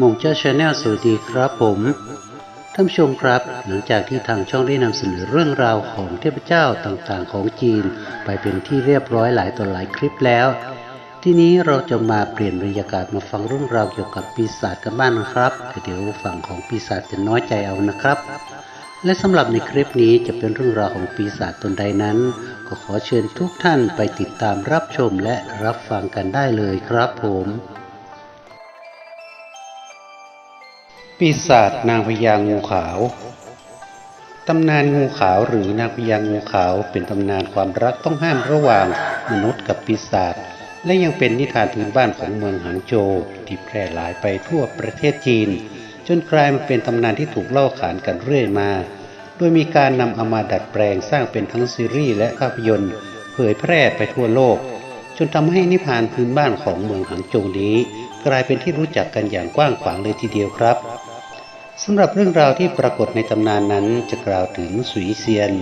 มงเจ้าชาแนลสวัสดีครับผมท่านชมครับ หลังจากที่ทางช่องได้นำเสนอเรื่องราวของเทพเจ้าต่างๆ ของจีน ไปเป็นที่เรียบร้อยหลายต่อหลายคลิปแล้ว ทีนี้เราจะมาเปลี่ยนบรรยากาศมาฟังเรื่องราวเกี่ยวกับปีศาจกันบ้างนะครับแต่เดี๋ยวฝั่งของปีศาจจะน้อยใจเอานะครับ และสำหรับในคลิปนี้จะเป็นเรื่องราวของปีศาจตนใดนั้น ก็ขอเชิญทุกท่านไปติดตามรับชมและรับฟังกันได้เลยครับผม ปีศาจนางพญางูขาว ตำนานงูขาวหรือนางพญางูขาวเป็นตำนานความรักต้องห้ามระหว่างมนุษย์กับปีศาจและยังเป็นนิทานพื้นบ้านของเมืองหางโจวที่แพร่หลายไปทั่วประเทศจีน จนกลายมาเป็นตำนานที่ถูกเล่าขานกันเรื่อยมา โดยมีการนำเอามาดัดแปลงสร้างเป็นทั้งซีรีส์และภาพยนตร์ เผยแพร่ไปทั่วโลก จนทำให้นิทานพื้นบ้านของเมืองหางโจวนี้ กลายเป็นที่รู้จักกันอย่างกว้างขวางเลยทีเดียวครับ สำหรับเรื่องราวที่ปรากฏในตำนานนั้นจะกล่าวถึงสุยเซียน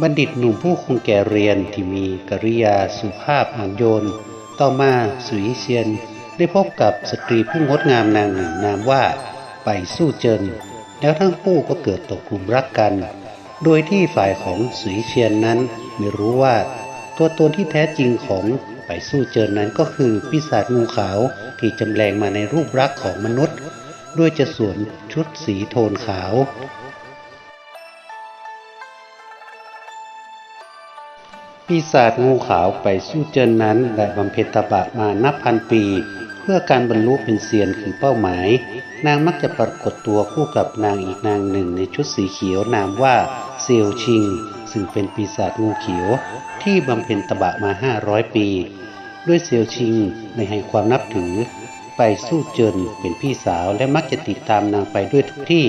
บัณฑิตหนุ่มผู้คงแก่เรียนที่มีกริยาสุภาพอ่อนโยน ต่อมาสุยเซียนได้พบกับสตรีผู้งดงามนางหนึ่งนามว่าไปสู้เจิน แล้วทั้งคู่ก็เกิดตกกลุ่มรักกัน โดยที่ฝ่ายของสุยเซียนนั้นไม่รู้ว่า ตัวตนที่แท้จริงของไปสู้เจินนั้นก็คือปีศาจงูขาวที่จำแรงมาในรูปลักษณ์ของมนุษย์ ด้วยจะสวมชุดสีโทนขาว ปีศาจงูขาวไปสู้เจินนั้นได้บำเพ็ญตบะมานับพันปี เพื่อการบรรลุเป็นเซียนคือเป้าหมาย นางมักจะปรากฏตัวคู่กับนางอีกนางหนึ่งในชุดสีเขียวนามว่าเซียวชิง ซึ่งเป็นปีศาจงูเขียว ที่บำเพ็ญตบะมา 500 ปี ด้วยเซียวชิงในให้ความนับถือ ไปสู้เจินเป็นพี่สาวและมักจะติดตามนางไปด้วยทุกที่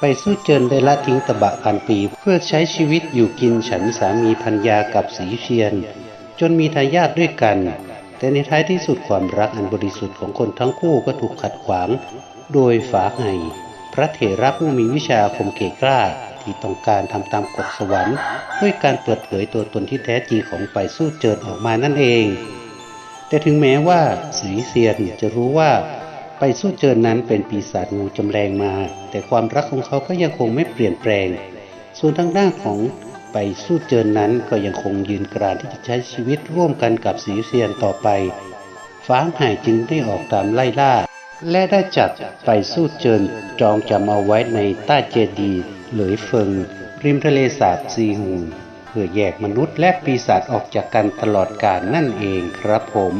ไปสู้เจินได้ละทิ้งตะบะพันปีเพื่อใช้ชีวิตอยู่กินฉันสามีพันยากับสีเชียน จนมีทายาทด้วยกัน แต่ในท้ายที่สุดความรักอันบริสุทธิ์ของคนทั้งคู่ก็ถูกขัดขวาง โดยฝาไห่พระเถระผู้มีวิชาคมเกกล้าที่ต้องการทำตามกฎสวรรค์ ด้วยการเปิดเผยตัวตนที่แท้จริงของไปสู้เจินออกมานั่นเอง แต่ถึงแม้ว่าสีเซียนจะรู้ว่าไปสู้เจินนั้นเป็นปีศาจงูจำแรงมา แต่ความรักของเขาก็ยังคงไม่เปลี่ยนแปลง ส่วนทางด้านของไปสู้เจินนั้นก็ยังคงยืนกรานที่จะใช้ชีวิตร่วมกันกับสีเซียนต่อไป ฟ้างไห่จึงได้ออกตามไล่ล่า และได้จับไปสู้เจินจองจำเอาไว้ในต้เจดี เหลยเฟิงริมทะเลสาบซีฮู พื่อแยกมนุษย์และปีศาจออกจากกันตลอดกาลนั่นเองครับผม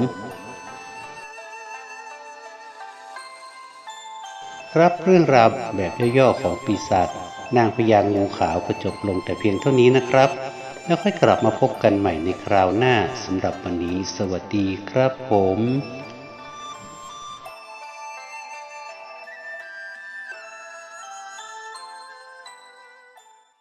ครับเรื่องราวแบบย่อๆของปีศาจนางพญางูขาวก็จบลงแต่เพียงเท่านี้นะครับ แล้วค่อยกลับมาพบกันใหม่ในคราวหน้าสำหรับวันนี้ สวัสดีครับผม